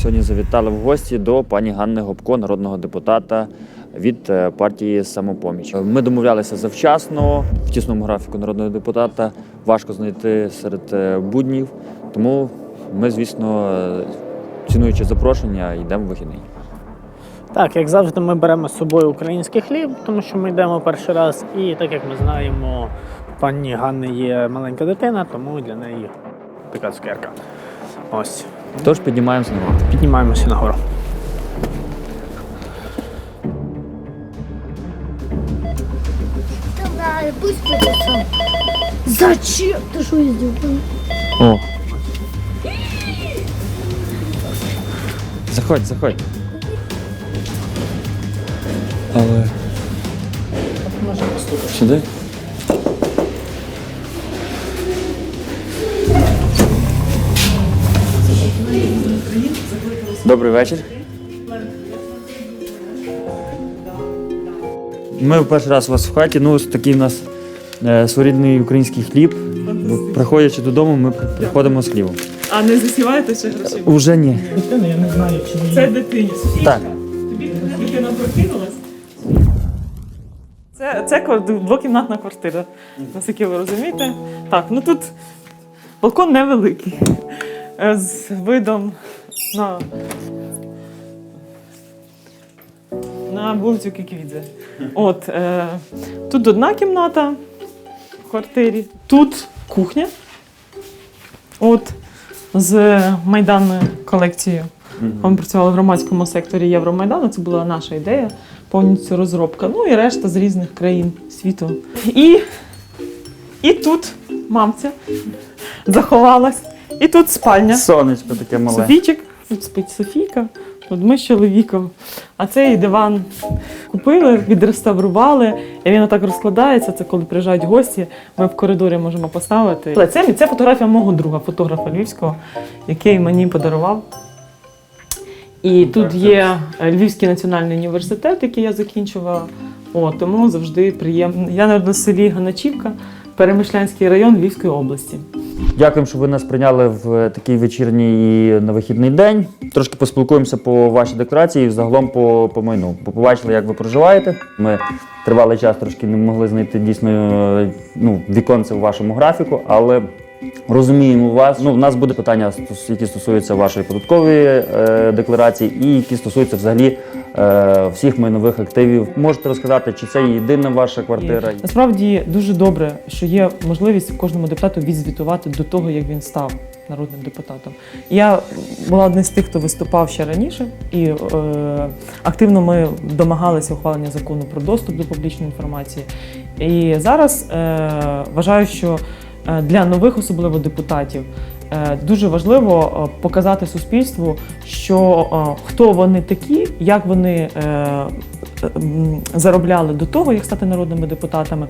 сьогодні завітали в гості до пані Ганни Гопко, народного депутата від е, партії Самопоміч. Ми домовлялися завчасно в тісному графіку народного депутата. Важко знайти серед е, буднів, тому ми, звісно, е, цінуючи запрошення, йдемо в вихідний. Так, як завжди, ми беремо з собою український хліб, тому що ми йдемо перший раз. І так як ми знаємо, пані Ганни є маленька дитина, тому для неї така цукерка. Ось. Тож піднімаємося на гору. Піднімаємося нагору. Давай, пусть сам. Зачем? Ты что сделал? О. Заходь, заходь. Але. Сюди? Добрий вечір. Ми в перший раз у вас в хаті. Ну, ось такий у нас е, своєрідний український хліб. Приходячи додому, ми приходимо з хлібом. А не засіваєте ще гроші? Уже ні. Дитина, я не знаю, чи Це дитині. Так. Тобі дитина прокинулась? Це, це двокімнатна квартира, наскільки ви розумієте. Так, ну тут балкон невеликий. е, З видом на, на вулицю Кіквідзе. От, е, тут одна кімната в квартирі, тут кухня. От, з майданною колекцією. Ми працювали в громадському секторі Євромайдану. Це була наша ідея, повністю розробка. Ну і решта з різних країн світу. І, і тут мамця заховалась. І тут спальня. Сонечко таке мале. Софійчик, тут спить Софійка, тут ми з чоловіком. А цей диван купили, відреставрували, і він отак розкладається. Це коли приїжджають гості, ми в коридорі можемо поставити. Це, це фотографія мого друга, фотографа львівського, який мені подарував. І тут є е, Львівський національний університет, який я закінчувала. О, тому завжди приємно. Я в селі Ганачівка, Перемишлянський район Львівської області. Дякуємо, що ви нас прийняли в такий вечірній і на вихідний день. Трошки поспілкуємося по вашій декларації і загалом по, по майну. Побачили, як ви проживаєте. Ми тривалий час трошки не могли знайти дійсно е, ну, віконце у вашому графіку, але розуміємо вас. Ну, в нас буде питання, які стосуються вашої податкової е, декларації і які стосуються взагалі е, всіх майнових активів. Можете розказати, чи це єдина ваша квартира? Насправді дуже добре, що є можливість кожному депутату відзвітувати до того, як він став народним депутатом. Я була одним з тих, хто виступав ще раніше, і е, активно ми домагалися ухвалення закону про доступ до публічної інформації. І зараз е, вважаю, що для нових, особливо депутатів, е, дуже важливо е, показати суспільству, що е, хто вони такі, як вони е, заробляли до того, як стати народними депутатами.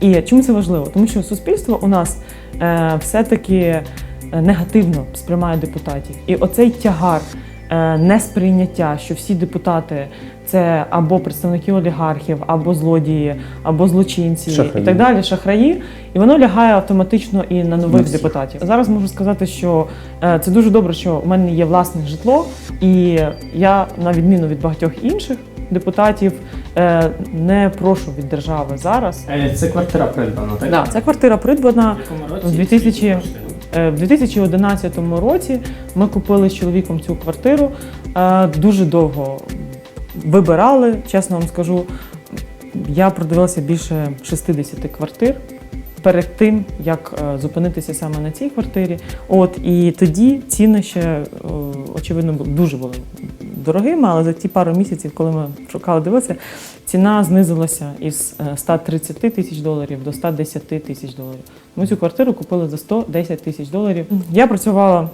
І чому це важливо? Тому що суспільство у нас е, все-таки е, негативно сприймає депутатів. І оцей тягар е, несприйняття, що всі депутати це або представники олігархів, або злодії, або злочинці Шахраї. і так далі, шахраї, і воно лягає автоматично і на нових всіх. депутатів. Зараз можу сказати, що е, це дуже добре, що у мене є власне житло, і я, на відміну від багатьох інших депутатів, е, не прошу від держави зараз. Це квартира придбана, так? Да, ця квартира придбана в 2000 Е, В 2011 році ми купили з чоловіком цю квартиру. Е, Дуже довго вибирали, чесно вам скажу. Я продивилася більше 60 квартир перед тим, як е, зупинитися саме на цій квартирі. От і тоді ціни ще е, очевидно дуже були дорогими, але за ті пару місяців, коли ми шукали дивитися, ціна знизилася із е, 130 тисяч доларів до 110 тисяч доларів. Ми цю квартиру купили за 110 тисяч доларів. Я працювала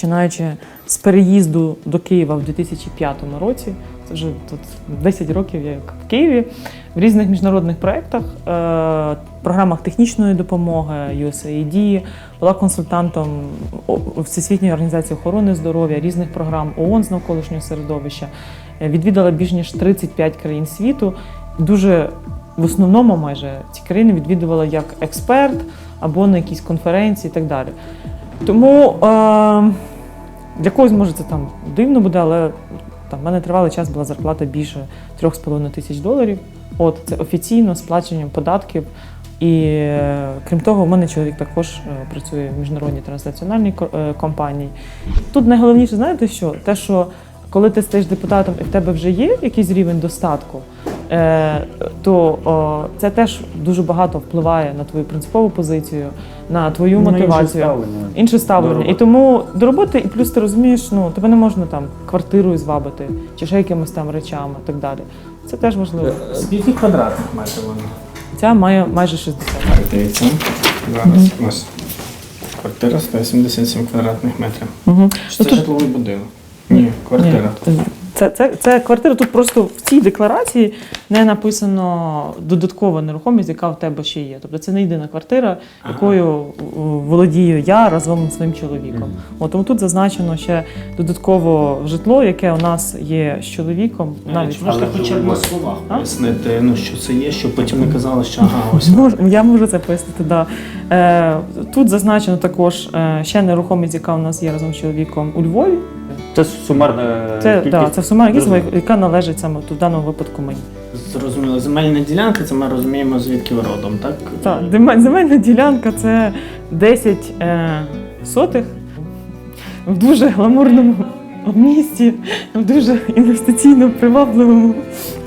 починаючи з переїзду до Києва в 2005 році. Вже тут 10 років я в Києві в різних міжнародних проєктах, е, програмах технічної допомоги, USAID, була консультантом Всесвітньої організації охорони здоров'я, різних програм ООН з навколишнього середовища. Е, Відвідала більш ніж 35 країн світу. Дуже в основному майже ці країни відвідувала як експерт або на якісь конференції і так далі. Тому е, Для когось може це там дивно буде, але там в мене тривалий час була зарплата більше 3,5 тисяч доларів. От це офіційно сплаченням податків. І е, крім того, в мене чоловік також е, працює в міжнародній транснаціональній е, компанії. Тут найголовніше, знаєте що? Те, що коли ти стаєш депутатом і в тебе вже є якийсь рівень достатку, то це теж дуже багато впливає на твою принципову позицію, на твою мотивацію. Інше ставлення. До І тому до роботи, і плюс ти розумієш, ну тебе не можна там квартирою звабити чи ще якимись там речами і так далі. Це теж важливо. Скільки квадратних метрів вона? Ця має майже 60. Дивіться. Зараз ось. Квартира 177 квадратних метрів. Чи це житловий будинок? Ні, квартира. Це, це, це квартира. Тут просто в цій декларації не написано додаткова нерухомість, яка в тебе ще є. Тобто це не єдина квартира, якою володію я разом зі своїм чоловіком. От тому тут зазначено ще додатково житло, яке у нас є з чоловіком. Навіть Чи можете хоча б на словах пояснити, ну, що це є, щоб потім не казали, що ага, ось. Мож, я можу це пояснити. Да. Е, тут зазначено також е, ще нерухомість, яка у нас є разом з чоловіком у Львові. Це сумарна Це, кількість. да, це в Сумарі, Зрозуміло. яка належить саме тут, в даному випадку мені. Зрозуміло, земельна ділянка, це ми розуміємо, звідки ви родом, так? Так, земельна ділянка це 10 е, сотих в дуже гламурному місті, в дуже інвестиційно привабливому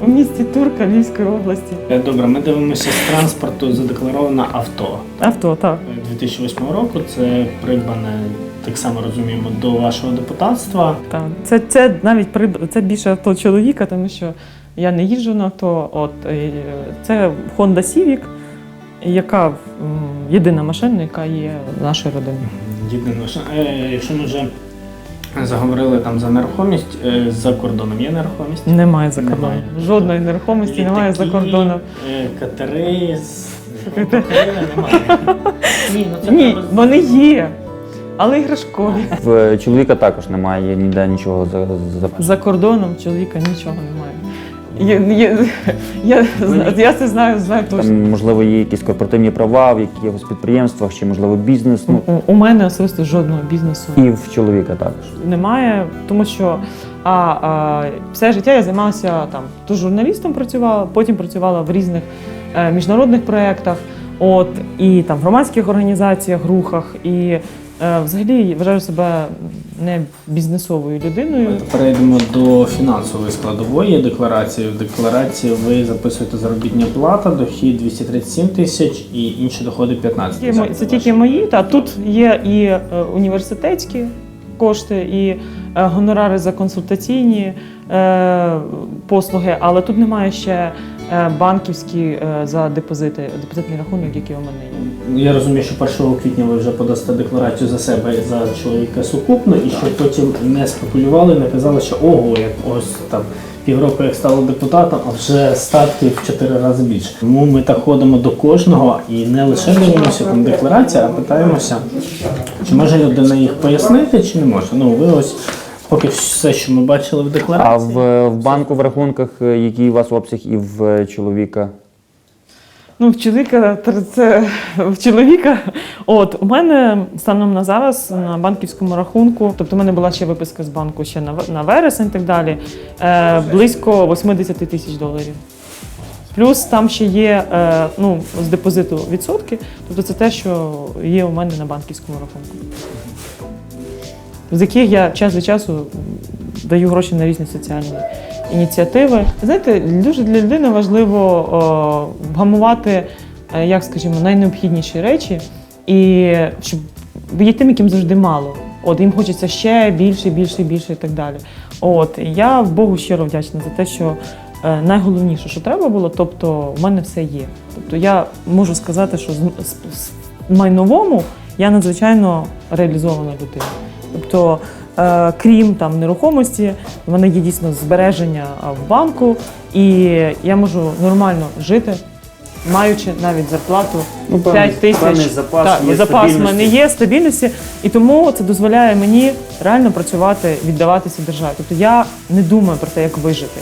місті Турка Львівської області. Е, Добре, ми дивимося з транспорту задеклароване авто. Авто, так. Е, 2008 року це придбане, так само розуміємо, до вашого депутатства. так. Це, це навіть приб- це більше авто чоловіка, тому що я не їжджу на авто. От, це Honda Civic, яка єдина машина, яка є в нашій родині. Єдине, що, е, якщо ми вже заговорили там за нерухомість, е, за кордоном є нерухомість? Немає за кордоном. Немає. Жодної нерухомості немає за кордоном. е, Катери, з- катери немає. Ні, ну це Ні, треба- вони є, але іграшкові. В чоловіка також немає ніде нічого за, за... За кордоном чоловіка нічого немає. Я, я, я, я це знаю, знаю точно. Там, можливо, є якісь корпоративні права в якихось підприємствах, чи можливо бізнес. Ну У, у мене особисто жодного бізнесу і в чоловіка також. немає, тому що а, а, все життя я займалася там. То журналістом працювала, потім працювала в різних е, міжнародних проєктах, от і там в громадських організаціях, рухах. І е, взагалі вважаю себе не бізнесовою людиною. Давайте перейдемо до фінансової складової декларації. В декларації ви записуєте заробітня плата, дохід 237 тисяч і інші доходи 15 тисяч. Це тільки мої. Та тут є і е, університетські кошти, і е, гонорари за консультаційні послуги, але тут немає ще банківські е, за депозити, депозитний рахунок, який у мене є. Я розумію, що 1 квітня ви вже подасте декларацію за себе і за чоловіка сукупно, і щоб потім не спекулювали, не казали, що ого, як ось там півроку як стало депутатом, а вже статки в 4 рази більше. Тому ми так ходимо до кожного і не лише дивимося там декларація, а питаємося, чи може людина їх пояснити, чи не може. Ну ви ось поки все, що ми бачили в А декларації. в, в банку в рахунках, е, який у вас обсяг і в е, чоловіка? Ну, в чоловіка тр- це в чоловіка. От у мене станом на зараз на банківському рахунку, тобто в мене була ще виписка з банку ще на, в- на вересень і так далі. Е, близько 80 тисяч доларів. Плюс там ще є е, ну, з депозиту відсотки, тобто це те, що є у мене на банківському рахунку. З яких я час від часу даю гроші на різні соціальні ініціативи. Знаєте, дуже для людини важливо о, вгамувати, е, як скажімо, найнеобхідніші речі, і щоб є тим, яким завжди мало. От їм хочеться ще більше, більше, більше і так далі. От я Богу щиро вдячна за те, що е, найголовніше, що треба було, тобто в мене все є. Тобто я можу сказати, що з майновому я надзвичайно реалізована людина. Тобто, е, крім там нерухомості, в мене є дійсно збереження в банку, і я можу нормально жити, маючи навіть зарплату Ну, 5 тисяч. запас так, є запас в мене є стабільності, і тому це дозволяє мені реально працювати, віддаватися державі. Тобто я не думаю про те, як вижити.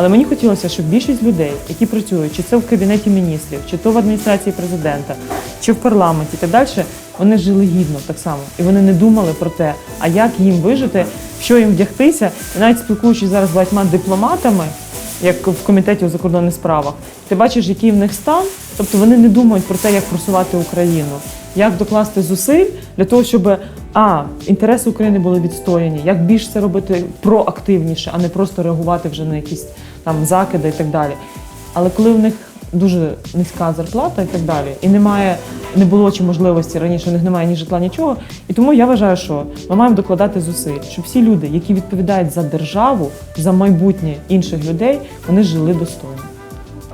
Але мені хотілося, щоб більшість людей, які працюють, чи це в кабінеті міністрів, чи то в адміністрації президента, чи в парламенті, так далі, вони жили гідно так само. І вони не думали про те, а як їм вижити, що їм вдягтися. І навіть спілкуючись зараз з багатьма дипломатами, як в комітеті у закордонних справах, ти бачиш, який в них стан. Тобто вони не думають про те, як просувати Україну, як докласти зусиль для того, щоб а інтереси України були відстояні, як більше це робити проактивніше, а не просто реагувати вже на якісь там закиди і так далі. Але коли в них дуже низька зарплата і так далі, і немає, не було чи можливості раніше, у них немає ні житла, нічого. І тому я вважаю, що ми маємо докладати зусиль, щоб всі люди, які відповідають за державу, за майбутнє інших людей, вони жили достойно.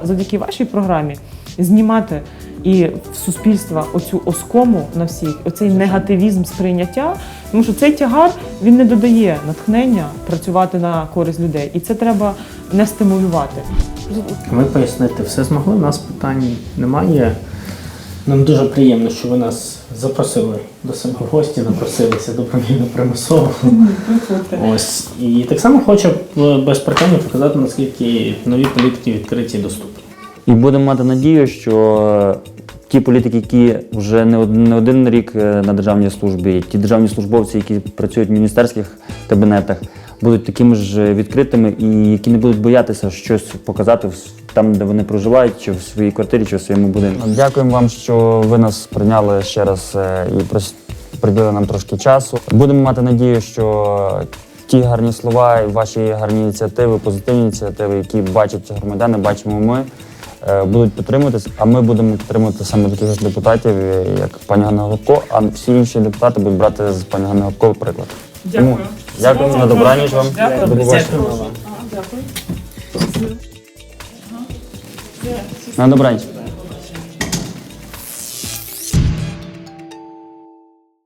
Завдяки вашій програмі знімати і в суспільства оцю оскому на всіх, оцей негативізм сприйняття, тому що цей тягар він не додає натхнення працювати на користь людей, і це треба не стимулювати. Ви пояснити, все змогли? У нас питань немає. Нам дуже приємно, що ви нас запросили до себе в гості, напросилися добровільно примусово. Ось. І так само хочу без приколу показати, наскільки нові політики відкриті і доступні. І будемо мати надію, що ті політики, які вже не один, не один рік е, на державній службі, ті державні службовці, які працюють в міністерських кабінетах, будуть такими ж відкритими і які не будуть боятися щось показати там, де вони проживають, чи в своїй квартирі, чи в своєму будинку. Дякуємо вам, що ви нас прийняли ще раз е, і приділили нам трошки часу. Будемо мати надію, що ті гарні слова і ваші гарні ініціативи, позитивні ініціативи, які бачать громадяни, бачимо ми, будуть підтримуватись, а ми будемо підтримувати саме таких ж депутатів, е, як пані Ганна Гопко, а всі інші депутати будуть брати з пані Ганни Гопко приклад. Тому дякую на добраніч вам. Дякую. Дякую. Дякую. Дякую. На добраніч.